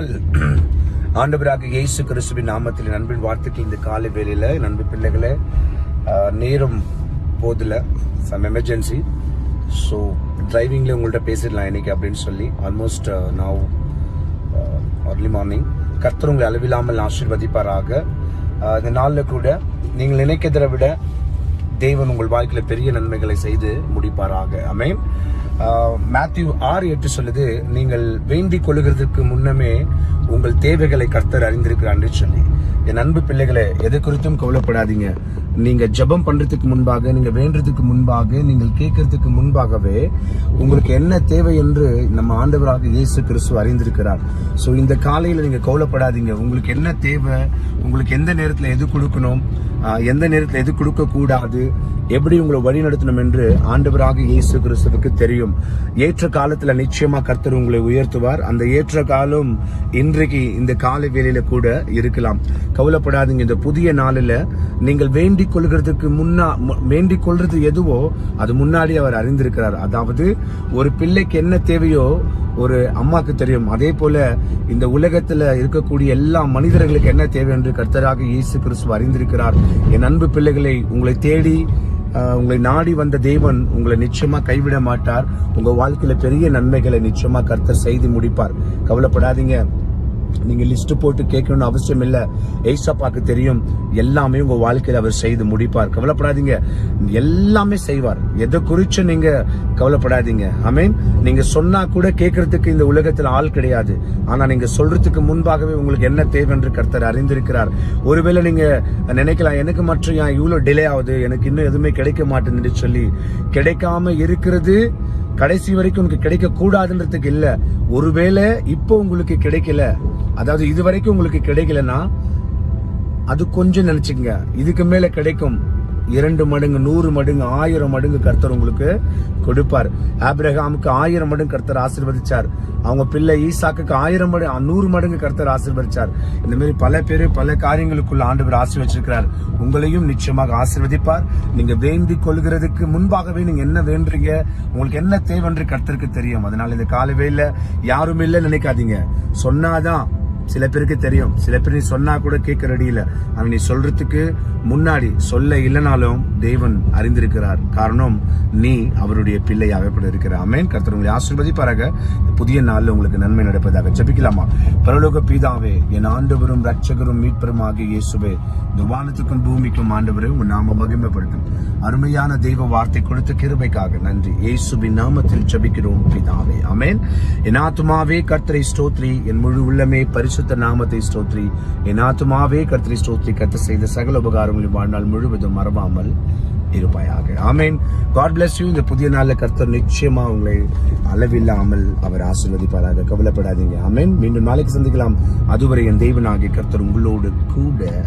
நாள் ஆண்டவராக இயேசு கிறிஸ்துவின் நாமத்தில் நண்பின் வார்த்தைக்கு இந்த காலை வேலையில் நண்பு பிள்ளைகளை நேரம் போதில் சம் எமர்ஜென்சி ஸோ டிரைவிங்கில் உங்கள்கிட்ட பேசிடலாம் இன்னைக்கு அப்படின்னு சொல்லி ஆல்மோஸ்ட் நான் அர்லி மார்னிங் கர்த்தர் உங்களை அளவில்லாமல் ஆசீர்வதிப்பாராக. இந்த நாளில் கூட நீங்கள் நினைக்கிறதை விட தேவன் உங்கள் வாழ்க்கையில் பெரிய நன்மைகளை செய்து முடிப்பாராக. அமேன் மேத்யூ ஆறு எட்டு சொல்லுது நீங்கள் வேண்டிக் கொள்ளுகிறதுக்கு முன்னமே உங்கள் தேவைகளை கர்த்தர் அறிந்திருக்கிறான்னு சொல்லி. என் அன்பு பிள்ளைகளை எது குறித்தும் கவலைப்படாதீங்க. நீங்க ஜெபம் பண்றதுக்கு முன்பாக நீங்க வேண்டுறதுக்கு முன்பாக நீங்கள் கேட்கறதுக்கு முன்பாகவே உங்களுக்கு என்ன தேவை என்று நம்ம ஆண்டவராக இயேசு கிறிஸ்து அறிந்திருக்கிறார். ஸோ இந்த காலையில் நீங்க கவலைப்படாதீங்க. உங்களுக்கு என்ன தேவை உங்களுக்கு எந்த நேரத்தில் எது கொடுக்கணும் எந்த நேரத்தில் எது கொடுக்க கூடாது எப்படி உங்களை வழி நடத்தணும் என்று ஆண்டவராக இயேசு கிறிஸ்துவுக்கு தெரியும். ஏற்ற காலத்தில் நிச்சயமாக கர்த்தர் உங்களை உயர்த்துவார். அந்த ஏற்ற காலம் இன்றைக்கு இந்த காலை வேலையில் கூட இருக்கலாம். கவலைப்படாதீங்க. இந்த புதிய நாளில் நீங்கள் வேண்டிக் கொள்கிறதுக்கு முன்னா வேண்டிக் கொள்றது எதுவோ அது முன்னாடி அவர் அறிந்திருக்கிறார். அதாவது ஒரு பிள்ளைக்கு என்ன தேவையோ ஒரு அம்மாக்கு தெரியும். அதே போல இந்த உலகத்துல இருக்கக்கூடிய எல்லா மனிதர்களுக்கு என்ன தேவை என்று கர்த்தராக இயேசு கிறிஸ்து அறிந்திருக்கிறார். என் அன்பு பிள்ளைகளை உங்களை தேடி உங்களை நாடி வந்த தேவன் உங்களை நிச்சயமா கைவிட மாட்டார். உங்க வாழ்க்கையில பெரிய நன்மைகளை நிச்சயமா கர்த்தர் செய்து முடிப்பார். கவலைப்படாதீங்க. நீங்க லிஸ்ட் போட்டு கேட்கணும்னு அவசியம் இல்ல. ஏசப்பாக்கு தெரியும். எல்லாமே உங்க வாழ்க்கையில அவர் செய்து முடிப்பார். கவலைப்படாதீங்க. எல்லாமே செய்வார். எதை குறிச்சு நீங்க கவலைப்படாதீங்க. அமீன் நீங்க சொன்னா கூட கேட்கறதுக்கு இந்த உலகத்துல ஆள் கிடையாது. ஆனா நீங்க சொல்றதுக்கு முன்பாகவே உங்களுக்கு என்ன தேவை என்று கர்த்தர் அறிந்திருக்கிறார். ஒருவேளை நீங்க நினைக்கலாம் எனக்கு மற்றும் ஏன் இவ்வளவு டிலே ஆகுது? எனக்கு இன்னும் எதுவுமே கிடைக்க மாட்டேங்குதுன்னு சொல்லி கிடைக்காம இருக்கிறது கடைசி வரைக்கும் உங்களுக்கு கிடைக்க கூடாதுன்றதுக்கு இல்ல. ஒருவேளை இப்போ உங்களுக்கு கிடைக்கல. அதாவது இது வரைக்கும் உங்களுக்கு கிடைக்கலன்னா அது கொஞ்சம் நினைச்சுக்கங்க. இதுக்கு மேல கிடைக்கும். இரண்டு மடங்கு நூறு மடங்கு ஆயிரம் மடங்கு கர்த்தர் உங்களுக்கு கொடுப்பார். ஆப்ரஹாமுக்கு ஆயிரம் மடங்கு கர்த்தர் ஆசிர்வதிச்சார். அவங்க பிள்ளை ஈசாக்கு ஆயிரம் மடங்கு நூறு மடங்கு கர்த்தர் ஆசிர்வதிச்சார். இந்த மாதிரி பல பேர் பல காரியங்களுக்குள்ள ஆண்டவர் ஆசிர்வச்சிருக்கிறார். உங்களையும் நிச்சயமாக ஆசிர்வதிப்பார். நீங்க வேண்டி கொள்கிறதுக்கு முன்பாகவே நீங்க என்ன வேண்டுறீங்க உங்களுக்கு என்ன தேவைன்று கர்த்தருக்கு தெரியும். அதனால இந்த காலவே இல்லை யாரும் இல்லை நினைக்காதீங்க. சொன்னாதான் சில பேருக்கு தெரியும். சில பேர் நீ சொன்னா கூட கேட்க ரெடி இல்ல. ஆனா நீ சொல்றதுக்கு முன்னாடி சொல்ல இல்லைனாலும் தேவன் அறிந்திருக்கிறார். காரணம் நீ அவருடைய பிள்ளையாக கூட இருக்கிற. அமேன் கர்த்தர் உங்களை ஆசிர்வதிப்பாராக. புதிய நாளில் உங்களுக்கு நன்மை நடப்பதாக ஜபிக்கலாமா? பரலோக பீதாவே என் ஆண்டவரும் ரட்சகரும் மீட்பருமாகிய இயேசுவே இந்த வானத்துக்கும் பூமிக்கும் ஆண்டவரே உன் நாம மகிமைப்படுத்தும். அருமையான தெய்வ வார்த்தை கொடுத்த கிருபைக்காக நன்றி. இயேசுவின் நாமத்தில் ஜபிக்கிறோம் பிதாவே. அமேன் என் ஆத்மாவே கர்த்தரை ஸ்தோத்ரி என் முழு உள்ளமே பரிசு பரிசுத்த நாமத்தை ஸ்தோத்ரி என் ஆத்மாவே கர்த்தரை ஸ்தோத்ரி கர்த்தர் செய்த சகல உபகாரங்களின் வாழ்நாள் முழுவதும் மறவாமல் இருப்பாயாக. ஆமேன். காட் பிளஸ் யூ இந்த புதிய நாளில் கர்த்தர் நிச்சயமா உங்களை அளவில்லாமல் அவர் ஆசிர்வதிப்பாராக. கவலைப்படாதீங்க. ஆமேன். மீண்டும் நாளைக்கு சந்திக்கலாம். அதுவரை என் தெய்வனாகிய கர்த்தர் உங்களோடு கூட